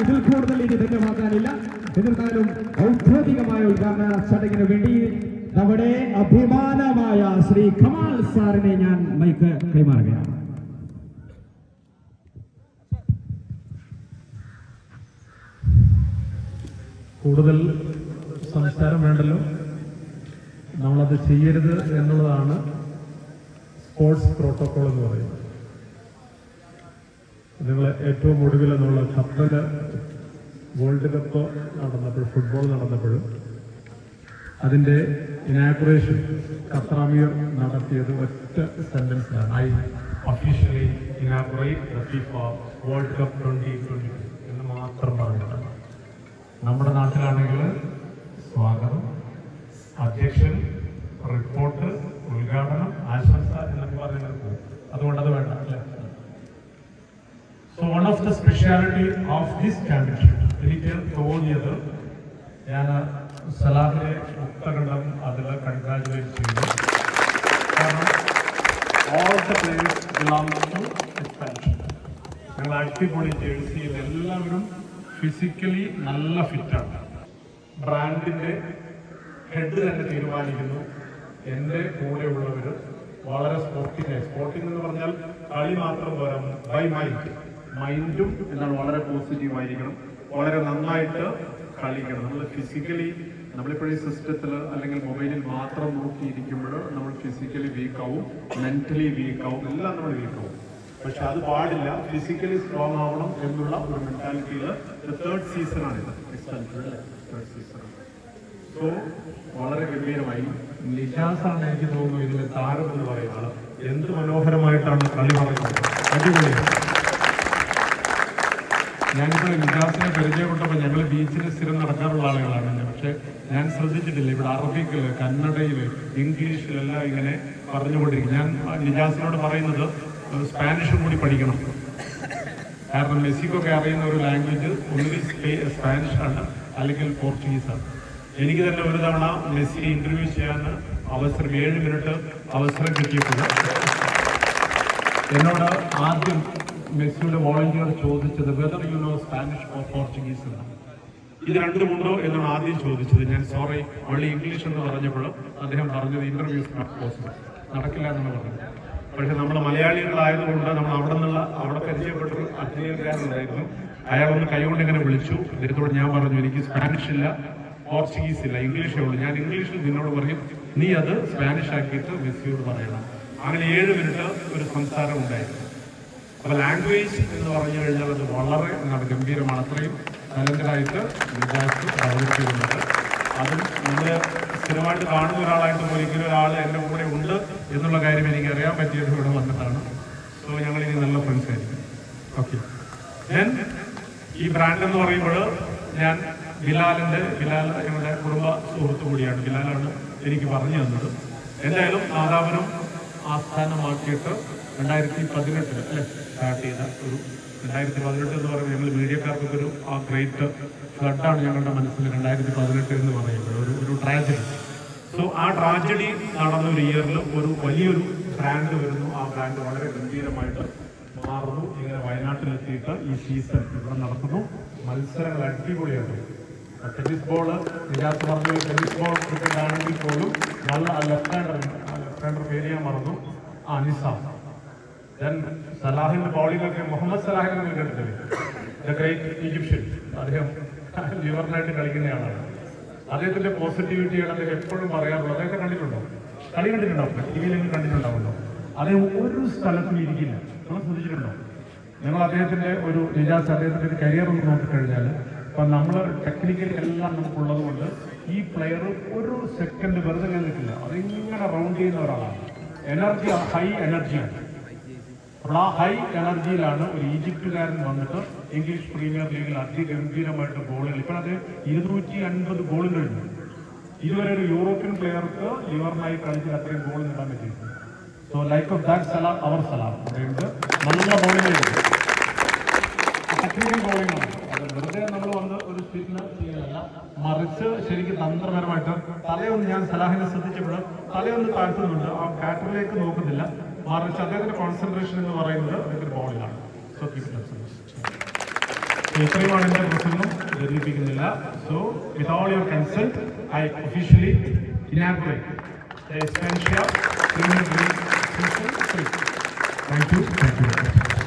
ഇതിൽ കൂടുതൽ ഇനി ധന്യമാക്കാനില്ല എന്നിരുന്നാലും ഔദ്യോഗികമായ ഉദ്ഘാടന ചടങ്ങിന് വേണ്ടി നമ്മുടെ അഭിമാനമായ ശ്രീ കമാൽ സാറിനെ ഞാൻ മൈക്ക് കൈമാറുകയാണ്. കൂടുതൽ സംസ്കാരം വേണ്ടല്ലോ? നമ്മളത് ചെയ്യരുത് എന്നുള്ളതാണ് സ്പോർട്സ് പ്രോട്ടോകോൾ എന്ന് പറയുന്നത്. നിങ്ങൾ ഏറ്റവും ഒടുവിൽ എന്നുള്ള ഖത്തൽ വേൾഡ് കപ്പ് നടന്നപ്പോൾ ഫുട്ബോൾ നടന്നപ്പോഴും അതിന്റെ ഇനാഗുറേഷൻ ഖത്തറാമിയർ നടത്തിയത് ഒറ്റ സെന്റൻസിലാണ് I officially inaugurate world cup twenty twenty എന്ന് മാത്രം പറഞ്ഞിട്ടുണ്ട് നമ്മുടെ നാട്ടിലാണെങ്കിൽ സ്വാഗതം. അധ്യക്ഷൻ റിപ്പോർട്ട് ഉദ്ഘാടനം ആശംസ എന്നൊക്കെ പറഞ്ഞാൽ പോകും അതുകൊണ്ട് അത് വേണ്ട അല്ലേ so one of the speciality of this championship എനിക്ക് തോന്നിയത് ഞാൻ സലാഹിലെ മുക്തകണ്ഠം അതിൽ കൺഗ്രാജുലേറ്റ് ചെയ്തു. കാരണം all the place belong to expansion ഞങ്ങൾ അടിപൊളി ജേഴ്സിയിൽ എല്ലാവരും ഫിസിക്കലി നല്ല ഫിറ്റാണ് ബ്രാൻഡിന്റെ ഹെഡ് തന്നെ തീരുമാനിക്കുന്നു. എന്റെ കൂടെയുള്ളവർ വളരെ സ്പോർട്ടിങ് സ്പോർട്ടിങ് എന്ന് പറഞ്ഞാൽ കളി മാത്രം പോരാ ബൈ മൈൻഡ് മൈൻഡും എന്നാൽ വളരെ പോസിറ്റീവ് ആയിരിക്കണം. വളരെ നന്നായിട്ട് കളിക്കണം. നമ്മൾ ഫിസിക്കലി നമ്മളിപ്പോഴും ഈ സിസ്റ്റത്തിൽ അല്ലെങ്കിൽ മൊബൈലിൽ മാത്രം നോക്കിയിരിക്കുമ്പോൾ നമ്മൾ ഫിസിക്കലി വീക്കാവും മെന്റലി വീക്കാവും എല്ലാം നമ്മൾ വീക്കാവും പക്ഷെ അത് പാടില്ല. ഫിസിക്കലി സ്ട്രോങ് ആവണം എന്നുള്ള ഒരു മെന്റാലിറ്റിയിൽ തേർഡ് സീസണാണ് ഇത്. തേർഡ് സീസൺ സോ വളരെ ഗംഭീരമായി. നിജാസാണ് എനിക്ക് തോന്നുന്നു ഇതിലെ താരം എന്ന് പറയുന്നത്. എന്ത് മനോഹരമായിട്ടാണ് കളി പറയുന്നത് അടിപൊളിയാണ്. പരിചയപ്പെട്ടപ്പോൾ ഞങ്ങൾ ബീച്ചിൽ സ്ഥിരം നടക്കാറുള്ള ആളുകളാണ് പക്ഷെ ഞാൻ ശ്രദ്ധിച്ചിട്ടില്ല. ഇവിടെ അറബിക്കിൽ കന്നഡയിൽ ഇംഗ്ലീഷിലെല്ലാം ഇങ്ങനെ പറഞ്ഞുകൊണ്ടിരിക്കും. ഞാൻ നിജാസിനോട് പറയുന്നത് സ്പാനിഷും കൂടി പഠിക്കണം. കാരണം മെസ്സിക്കൊക്കെ അറിയുന്ന ഒരു ലാംഗ്വേജ് ഒന്നുകിൽ സ്പാനിഷ് ആണ് അല്ലെങ്കിൽ പോർച്ചുഗീസ് ആണ്. എനിക്ക് തന്നെ ഒരു തവണ മെസ്സിയെ ഇന്റർവ്യൂ ചെയ്യാൻ അവസരം ഏഴ് മിനിറ്റ് അവസരം കിട്ടിയിട്ടുണ്ട്. എന്നോട് ആദ്യം മെസ്സിയുടെ വോളണ്ടിയർ ചോദിച്ചത് whether you know Spanish or Portuguese എന്നാണ് ഇത് രണ്ടുമുണ്ടോ എന്നാണ് ആദ്യം ചോദിച്ചത്. ഞാൻ സോറി വള്ളി ഇംഗ്ലീഷ് എന്ന് പറഞ്ഞപ്പോൾ അദ്ദേഹം പറഞ്ഞത് ഇന്റർവ്യൂസ് പോസിബിൾ നടക്കില്ല എന്നാണ് പറഞ്ഞത്. പക്ഷെ നമ്മൾ മലയാളികളായതുകൊണ്ട് നമ്മൾ അവിടെ നിന്നുള്ള അവിടെ പരിചയപ്പെട്ടൊരു അധ്യയനക്കാരനുണ്ടായിരുന്നു അയാൾ ഒന്ന് കൈകൊണ്ട് ഇങ്ങനെ വിളിച്ചു. അദ്ദേഹത്തോട് ഞാൻ പറഞ്ഞു എനിക്ക് സ്പാനിഷ് ഇല്ല പോർച്ചുഗീസ് ഇല്ല ഇംഗ്ലീഷേ ഉള്ളൂ. ഞാൻ ഇംഗ്ലീഷിൽ നിന്നോട് പറയും നീ അത് സ്പാനിഷ് ആക്കിയിട്ട് മെസ്സിയോട് പറയണം. അങ്ങനെ ഏഴ് മിനിറ്റ് ഒരു സംസാരം ഉണ്ടായിരുന്നു അപ്പൊ ലാംഗ്വേജ് എന്ന് പറഞ്ഞു കഴിഞ്ഞാൽ അത് വളരെ എന്താണ് ഗംഭീരമാണ്. അത്രയും ടാലന്റഡായിട്ട് വികാസ് പ്രവർത്തിക്കുന്നുണ്ട്. അതും നമ്മൾ സ്ഥിരമായിട്ട് കാണുന്ന ഒരാളായിട്ട് ഒരിക്കലും ഒരാൾ എന്റെ കൂടെ ഉണ്ട് എന്നുള്ള കാര്യം എനിക്ക് അറിയാൻ പറ്റിയത് ഇവിടെ വന്നിട്ടാണ്. സോ ഞങ്ങൾ ഇനി നല്ല ഫ്രണ്ട്സ് ആയിരിക്കും. ഓക്കെ ഞാൻ ഈ ബ്രാൻഡ് എന്ന് പറയുമ്പോൾ ഞാൻ ബിലാലിന്റെ ബിലാൽ ഞങ്ങളുടെ കുടുംബ സുഹൃത്തു കൂടിയാണ്. ബിലാലാണ് എനിക്ക് പറഞ്ഞു തന്നത്. എന്തായാലും നാദാപുരം ആസ്ഥാനമാക്കിയിട്ട് രണ്ടായിരത്തി പതിനെട്ടിൽ അല്ലെ? സ്റ്റാർട്ട് ചെയ്ത ഒരു രണ്ടായിരത്തി പതിനെട്ട് എന്ന് പറയുന്നത് ഞങ്ങൾ മീഡിയക്കാർക്കൊക്കെ ഒരു ആ ഗ്രേറ്റ് ഫ്ലഡാണ് ഞങ്ങളുടെ മനസ്സിൽ രണ്ടായിരത്തി പതിനെട്ട് എന്ന് പറയുമ്പോൾ ഒരു ഒരു ട്രാജഡി സോ ആ ട്രാജഡി നടന്ന ഒരു ഇയറിൽ ഒരു വലിയൊരു ബ്രാൻഡ് വരുന്നു. ആ ബ്രാൻഡ് വളരെ ഗംഭീരമായിട്ട് മാറുന്നു. ഇങ്ങനെ വയനാട്ടിലെത്തിയിട്ട് ഈ സീസൺ ഇവിടെ നടക്കുന്നു. മത്സരങ്ങൾ അടിപൊളിയാണ് ടെന്നീസ് ബോൾ നിരാശ പറഞ്ഞു ടെന്നീസ് ബോൾ ക്രിക്കറ്റ് ആണെങ്കിൽ പോലും നല്ല ലെഫ്റ്റ് ഹാൻഡർ ലെഫ്റ്റ് ഹാൻഡർ പേര് ഞാൻ മറന്നു. ആ നിസാം. ദെൻ സലാഹിന്റെ ബൗളിംഗ് ഒക്കെ മുഹമ്മദ് സലാഹിനെ നിങ്ങൾ കേട്ടിട്ടില്ലേ ദ ഗ്രേറ്റ് ഈജിപ്ഷ്യൻ അദ്ദേഹം ലിവറിനായിട്ട് കളിക്കുന്നയാളാണ് അദ്ദേഹത്തിന്റെ പോസിറ്റിവിറ്റിയാണ് അദ്ദേഹം എപ്പോഴും പറയാറുള്ളത്. അദ്ദേഹത്തെ കണ്ടിട്ടുണ്ടോ? കളി കണ്ടിട്ടുണ്ടാവും ടി വിയിലെങ്കിലും കണ്ടിട്ടുണ്ടാവുമല്ലോ. അദ്ദേഹം ഒരു സ്ഥലത്തും ഇരിക്കില്ല. നിങ്ങൾ ശ്രദ്ധിച്ചിട്ടുണ്ടോ? നിങ്ങൾ അദ്ദേഹത്തിന്റെ ഒരു നിജാസ് അദ്ദേഹത്തിന്റെ ഒരു കരിയർ ഒന്ന് നോക്കിക്കഴിഞ്ഞാൽ ഇപ്പൊ നമ്മൾ ടെക്നിക്കലി എല്ലാം നമുക്കുള്ളത് കൊണ്ട് ഈ പ്ലെയർ ഒരു സെക്കൻഡ് വെറുതെ നിൽക്കില്ല. അതിങ്ങനെ റൗണ്ട് ചെയ്യുന്ന ഒരാളാണ്. എനർജി ഹൈ എനർജിയാണ് അപ്പോൾ ആ ഹൈ എനർജിയിലാണ് ഒരു ഈജിപ്തുകാരൻ വന്നിട്ട് ഇംഗ്ലീഷ് പ്രീമിയർ ലീഗിൽ അതിഗംഭീരമായിട്ട് ഗോളുകൾ ഇപ്പോൾ അത് ഇരുന്നൂറ്റി അൻപത് ഗോളുകളുണ്ട് ഇതുവരെ ഒരു യൂറോപ്യൻ പ്ലെയർക്ക് ലിവറിനായി കളിച്ചിൽ അത്രയും ഗോൾ നേടാൻ പറ്റിയിട്ടുണ്ട് സോ ലൈക്ക് ഓഫ് ദാറ്റ് സലാം അവർ സലാം അതുകൊണ്ട് നല്ല ബോളിംഗ് ടെക്നിക്കൽ ബോളിംഗ് ആണ്. അത് വെറുതെ നമ്മൾ വന്ന് ഒരു സ്പിന്ന് ചെയ്യുന്നതല്ല മറിച്ച് ശരിക്കും തന്ത്രപരമായിട്ട് തലയൊന്ന് ഞാൻ സലാഹിനെ ശ്രദ്ധിച്ചപ്പോൾ തലയൊന്ന് താഴ്ത്തുന്നുണ്ട്. ആ കാറ്ററിലേക്ക് നോക്കുന്നില്ല. മറിച്ച് അദ്ദേഹത്തിന്റെ കോൺസെൻട്രേഷൻ എന്ന് പറയുന്നത് അദ്ദേഹത്തിന്റെ ബോളിലാണ് സോ കീപ് ഇത്രയുമാണ് എന്റെ പ്രസംഗം ദീർഘിപ്പിക്കുന്നില്ല so with all your consult I officially criminal thank you thank you